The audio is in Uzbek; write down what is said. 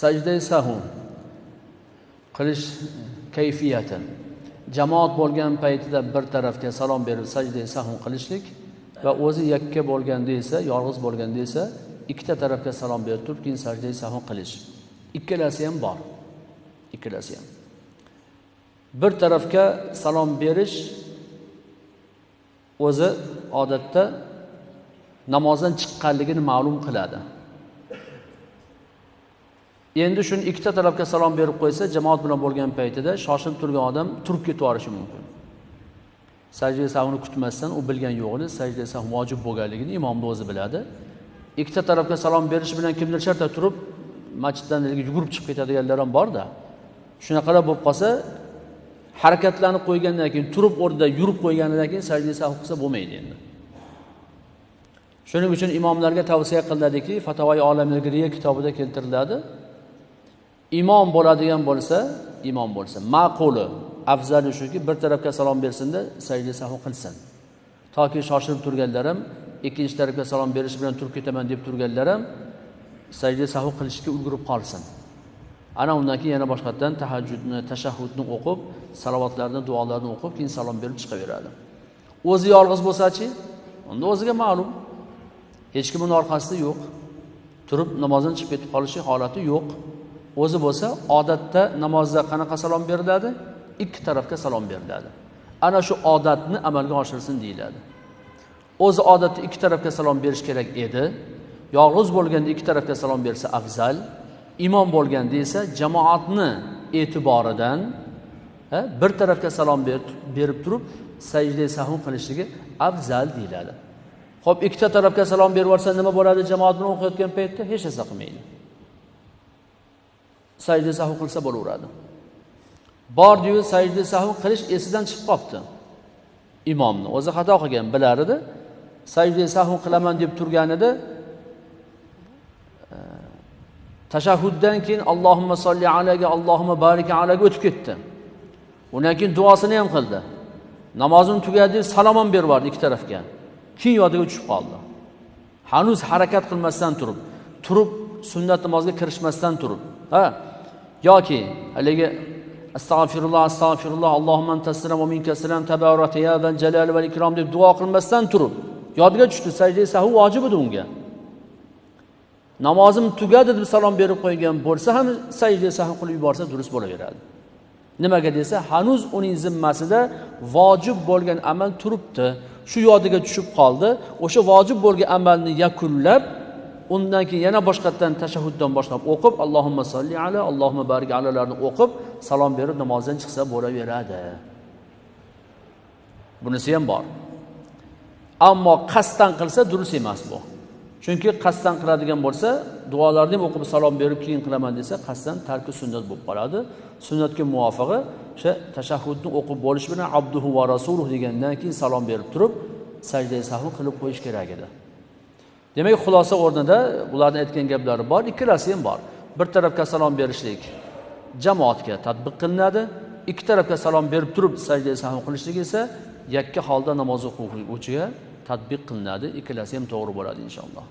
sajda sahun. Qilish kayfiyati. Jamoat bo'lgan paytida bir tarafga salom berib sajda sahun qilishlik va o'zi yakka bo'lganda esa yolg'iz bo'lganda esa ikkita tarafga salom berib turib keyin sajda sahun qilish. Ikkalasi ham bor. Ikkalasi ham. Bir tarafga salom berish o'zi odatda namozdan chiqqanligini ma'lum qiladi. Endi shuni ikkita tarafga salom berib qo'ysa jamoat bilan bo'lgan paytida shoshilib turgan odam turib ketib yuborishi mumkin. Sajda sahvni kutmasdan u bilgan yo'g'ini sajda sahv vojib bo'lganligini imomni o'zi biladi. Ikkita tarafga salom berish bilan kimdir shartta turib masjiddan yugurib chiqib ketadiganlar ham borda. Shunaqalar bo'lib qolsa harakatlanib qo'ygandan keyin turib o'rnida yurib qo'yganidan keyin sajda sahv qilsa bo'lmaydi endi. Shuning uchun imomlarga tavsiya qilinadiki fatovai olamilgiriya kitobida keltiriladi. Imom bo'ladigan bo'lsa imom bo'lsa ma'quli afzali shuki bir tarafga salom bersinda sajda sahv qilsin. Toki shoshilib turganlar ham ikkinchi tarafga salom berish bilan turib ketaman deb turganlar ham sajda sahv qilishga ulgurib qolsin. Ana undan keyin yana boshqatdan tahajjudni tashahhudni o'qib salovatlarni duolarni o'qib keyin salom berib chiqaveradi. O'zi yolg'iz bo'lsachi? Unda o'ziga ma'lum. Hech kim uni orqasida yo'q. Turib namozdan chiqib ketib qolishi holati yo'q. O'zi bo'lsa odatda namozda qanaqa salom beriladi? Ikki tarafga salom beriladi. Ana shu odatni amalga oshirsin deyiladi. O'zi odatda ikki tarafga salom berish kerak edi. Yolg'iz bo'lganda ikki tarafga salom bersa afzal imom bo'lganda esa jamoatni e'tiboridan bir tarafga salom berib turib sajda sahv qilishligi afzal deyiladi. Ho'p ikkita tarafga salom berib yuborsa nima bo'ladi? Jamoat bilan o'qiyotgan paytda hech narsa qilmaydi. Sajda sahv qilsa bo'laveradi. Bordiyu sajda sahv qilish esidan chiqib qolibdi imomni. O'zi xato qilgan bilar edi. Sajda sahv qilaman deb turganida edi. Tashahhuddan keyin allohimma solli alayga allohimma barik alayga o'tib ketdi. Undan keyin duosini ham qildi. Namozini tugadi salom ham berib yubordi ikki tarafga. Keyin yodiga tushib qoldi. Hanuz harakat qilmasdan turib turib sunnat namozga kirishmasdan turib ha? Yoki haligi astag'firulloh astag'firulloh allohimma taslam va minkaslam tabarakta ya zal jalali val ikrom deb duo qilmasdan turib yodiga tushdi. Sajda sahu vojib edi unga. Namozim tugadi deb salom berib qo'ygan bo'lsa ham sajda sahu qilib yuborsa durust bo'laveradi. Nimaga desa hanuz uning zimmasida vojib bo'lgan amal turibdi. Shu yodiga tushib qoldi. O'sha vojib bo'lgan amalni yakunlab undan keyin yana boshqatdan tashahhuddan boshlab o'qib allohimma solli ala allohimma barik alalarni o'qib salom berib namozdan chiqsa bo'laveradi. Bunisi ham bor. Ammo qasddan qilsa durust emas bu. Chunki qasddan qiladigan bo'lsa duolarni ham o'qib salom berib keyin qilaman desa qasddan tarki sunnat bo'lib qoladi. Sunnatga muvofig'i o'sha tashahhudni o'qib bo'lish bilan abduhu va rasuluh degandan keyin salom berib turib sajda sahv qilib qo'yish kerak edi. Demak xulosa o'rnida ularni aytgan gaplari bor ikkalasi ham bor. Bir tarafga salom berishlik jamoatga tadbiq qilinadi ikki tarafga salom berib turib sajda sahv qilishlik esa yakka holda namoz o'quvchiga tadbiq qilinadi. Ikkalasi ham to'g'ri bo'ladi inshaalloh.